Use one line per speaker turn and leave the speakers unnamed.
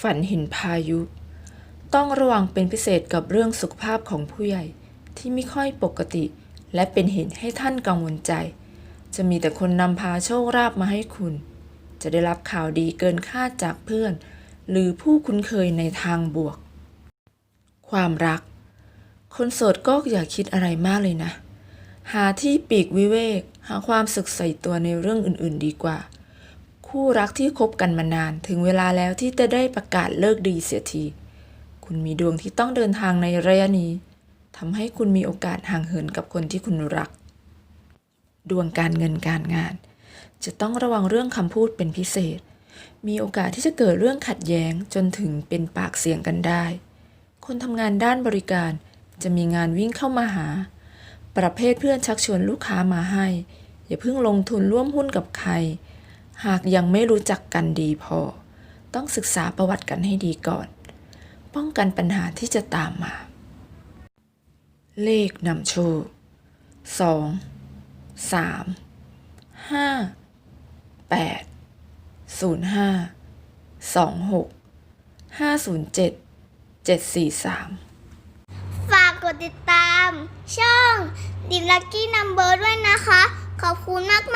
ฝันเห็นพายุ ต้องระวังเป็นพิเศษกับเรื่องสุขภาพของผู้ใหญ่ที่ไม่ค่อยปกติ และเป็นเหตุให้ท่านกังวลใจ จะมีแต่คนนำพาโชคราบมาให้คุณ จะได้รับข่าวดีเกินคาดจากเพื่อน หรือผู้คุ้นเคยในทางบวก ความรัก คนโสดก็อย่าคิดอะไรมากเลยนะ หาที่ปีกวิเวก หาความสุขใส่ตัวในเรื่องอื่นๆ ดีกว่า คู่รักที่คบกันมานานถึงเวลาแล้วที่จะได้ประกาศเลิกดีเสียที คุณมีดวงที่ต้องเดินทางในระยะนี้ทำให้คุณมีโอกาสห่างเหินกับคนที่คุณรัก ดวงการเงินการงาน จะต้องระวังเรื่องคำพูดเป็นพิเศษ มีโอกาสที่จะเกิดเรื่องขัดแย้งจนถึงเป็นปากเสียงกันได้ คนทำงานด้านบริการจะมีงานวิ่งเข้ามาหา ประเภทเพื่อนชักชวนลูกค้ามาให้ อย่าเพิ่งลงทุนร่วมหุ้นกับใคร หากยังไม่รู้จักกันดีพอ ต้องศึกษาประวัติกันให้ดีก่อน ป้องกันปัญหาที่จะตามมา เลขนำโชคสองสามห้าแปดศูนย์ห้าสองหกห้าศูนย์เจ็ดเจ็ดสี่สาม
ฝากกดติดตาม ช่องดิลักกี้นัมเบอร์ด้วยนะคะ ขอบคุณมากๆเลยค่ะ